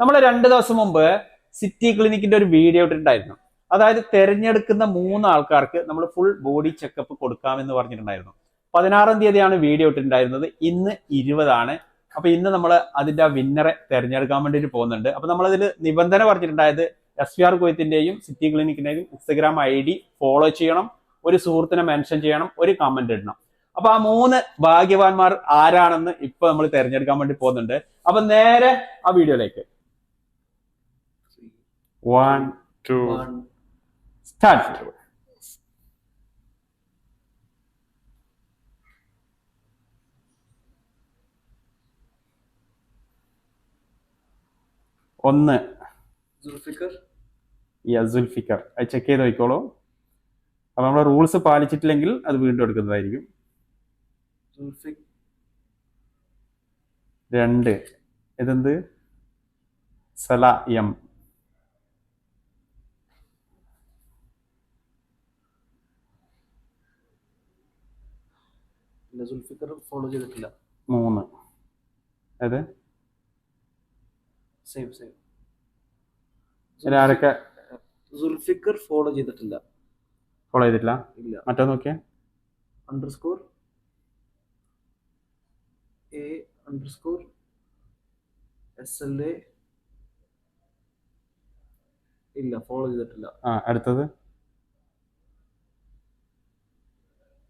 നമ്മൾ രണ്ട് ദിവസം മുമ്പ് സിറ്റി ക്ലിനിക്കിന്റെ ഒരു വീഡിയോ ഇട്ടിട്ടുണ്ടായിരുന്നു. അതായത് തെരഞ്ഞെടുക്കുന്ന മൂന്ന് ആൾക്കാർക്ക് നമ്മൾ ഫുൾ ബോഡി ചെക്കപ്പ് കൊടുക്കാമെന്ന് പറഞ്ഞിട്ടുണ്ടായിരുന്നു. പതിനാറാം തീയതിയാണ് വീഡിയോ ഇട്ടിട്ടുണ്ടായിരുന്നത്. ഇന്ന് ഇരുപതാണ്. അപ്പൊ ഇന്ന് നമ്മൾ അതിന്റെ വിന്നറെ തെരഞ്ഞെടുക്കാൻ വേണ്ടിയിട്ട് പോകുന്നുണ്ട്. അപ്പൊ നമ്മളതിൽ നിബന്ധന പറഞ്ഞിട്ടുണ്ടായത് എസ് വി ആർ കൊയ്ത്തിന്റെയും സിറ്റി ക്ലിനിക്കിന്റെയും ഇൻസ്റ്റഗ്രാം ഐ ഡി ഫോളോ ചെയ്യണം ഒരു സുഹൃത്തിനെ മെൻഷൻ ചെയ്യണം ഒരു കമന്റ് ഇടണം. അപ്പൊ ആ മൂന്ന് ഭാഗ്യവാന്മാർ ആരാണെന്ന് ഇപ്പൊ നമ്മൾ തെരഞ്ഞെടുക്കാൻ വേണ്ടി പോകുന്നുണ്ട്. അപ്പൊ നേരെ ആ വീഡിയോയിലേക്ക്. One two, One. സ്റ്റാർട്ട് ഒന്ന്. അസുൽഫിക്കർ അത് ചെക്ക് ചെയ്ത് നോക്കിക്കോളൂ. അപ്പൊ നമ്മളെ റൂൾസ് പാലിച്ചിട്ടില്ലെങ്കിൽ അത് വീണ്ടും എടുക്കുന്നതായിരിക്കും. രണ്ട്. ഇതെന്ത്? സല എം ഇല്ല സുൽഫിക്കർ ഫോളോ ചെയ്തിട്ടില്ല. മൂന്ന്. അതെ സെയിം സെയിം ഇതിൽ ആരൊക്കെ? സുൽഫിക്കർ ഫോളോ ചെയ്തിട്ടില്ല. ഫോളോ ചെയ്തിട്ടില്ല? ഇല്ല. മറ്റോ നോക്കിയേ. Underscore A underscore S L A ഇല്ല ഫോളോ ചെയ്തിട്ടില്ല. ആ അടുത്തത്?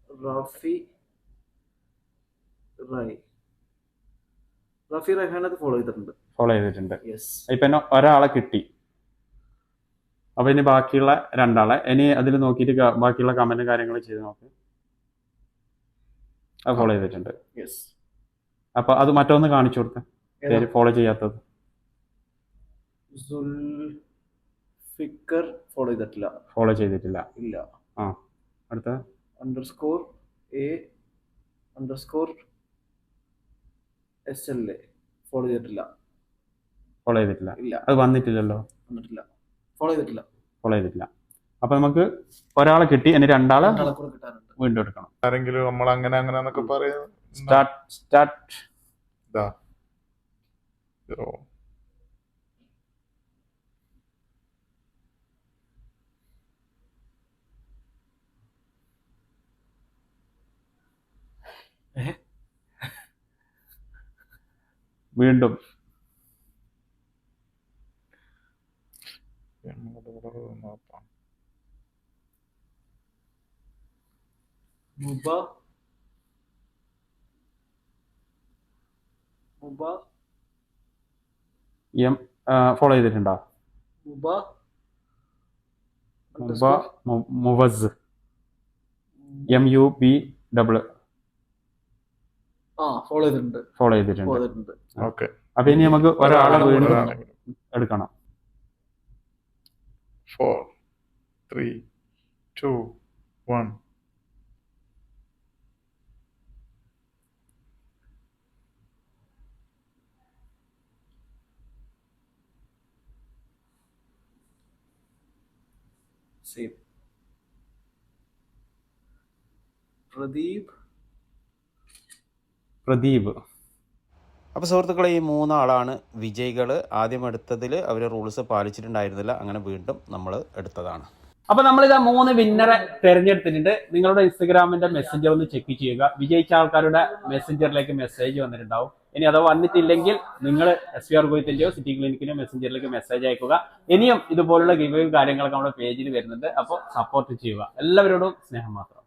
റാഫി റായ് റഫി റഹാനത് ഫോളോ ചെയ്തിട്ടുണ്ട്. ഫോളോ ചെയ്തിട്ടുണ്ട്. യെസ് ഇപ്പൊ എന്നെ ഒരാളെ കിട്ടി. അപ്പൊ ഇനി ബാക്കിയുള്ള രണ്ടാളെ. ഇനി അതിൽ നോക്കിയിട്ട് ബാക്കിയുള്ള കമന്റും കാര്യങ്ങളും ചെയ്ത് നോക്ക്. അത് ഫോളോ ചെയ്തിട്ടുണ്ട്. യെസ് അപ്പൊ അത് മറ്റൊന്ന് കാണിച്ചു കൊടുക്ക. പേര് ഫോളോ ചെയ്യാത്തത്. സുൽഫിക്കർ ഫോളോ ചെയ്തിട്ടില്ല. ഫോളോ ചെയ്തിട്ടില്ല. ഇല്ല. ആ അടുത്ത. Underscore A underscore S L A follow ചെയ്തിട്ടില്ല. ഫോളോ ചെയ്തിട്ടില്ല. ഇല്ല. അത് വന്നിട്ടില്ലല്ലോ? വന്നിട്ടില്ല. ഫോളോ ചെയ്തിട്ടില്ല. ഫോളോ ചെയ്തിട്ടില്ല. അപ്പൊ നമുക്ക് ഒരാളെ കിട്ടി എന്നെ രണ്ടാളെ രണ്ടാളെ കൂടെ കിട്ടാനുണ്ട്. വീണ്ടും എടുക്കണം. ആരെങ്കിലും നമ്മൾ അങ്ങനെ അങ്ങനെ എന്നൊക്കെ പറയാം സ്റ്റാർട്ട് സ്റ്റാർട്ട് ഇതാ. ഓ. വീണ്ടും. മുബ. മുബ. എം ഫോളോ ചെയ്തിട്ടുണ്ടോ? മുബ. മുബ മുവസ്. M U B double follow ചെയ്തിട്ടുണ്ട്. ഫോളോ ചെയ്തിട്ടുണ്ട്. ഫോളോ ചെയ്തിട്ടുണ്ട്. ഓക്കെ അപ്പൊ ഇനി നമുക്ക് ഒരാളെ വീണ്ടും എടുക്കണം. Four three two one same Pradeep Pradeep. അപ്പോൾ സുഹൃത്തുക്കളെ ഈ മൂന്നാളാണ് വിജയികൾ ആദ്യം എടുത്തതിൽ അവർ റൂൾസ് പാലിച്ചിട്ടുണ്ടായിരുന്നില്ല. അങ്ങനെ വീണ്ടും നമ്മൾ എടുത്തതാണ്. അപ്പൊ നമ്മളിതാ മൂന്ന് വിന്നറെ തെരഞ്ഞെടുത്തിട്ടുണ്ട്. നിങ്ങളുടെ ഇൻസ്റ്റഗ്രാമിന്റെ മെസ്സഞ്ചർ ഒന്ന് ചെക്ക് ചെയ്യുക. വിജയിച്ച ആൾക്കാരുടെ മെസ്സഞ്ചറിലേക്ക് മെസ്സേജ് വന്നിട്ടുണ്ടാവും. ഇനി അത് വന്നിട്ടില്ലെങ്കിൽ നിങ്ങൾ എസ് പി ആർ ഗോയത്തിന്റെയോ സിറ്റി ക്ലിനിക്കിന്റെയോ മെസ്സഞ്ചറിലേക്ക് മെസ്സേജ് അയക്കുക. ഇനിയും ഇതുപോലുള്ള ഗിവയും കാര്യങ്ങളൊക്കെ നമ്മുടെ പേജിൽ വരുന്നുണ്ട്. അപ്പോൾ സപ്പോർട്ട് ചെയ്യുക. എല്ലാവരോടും സ്നേഹം മാത്രം.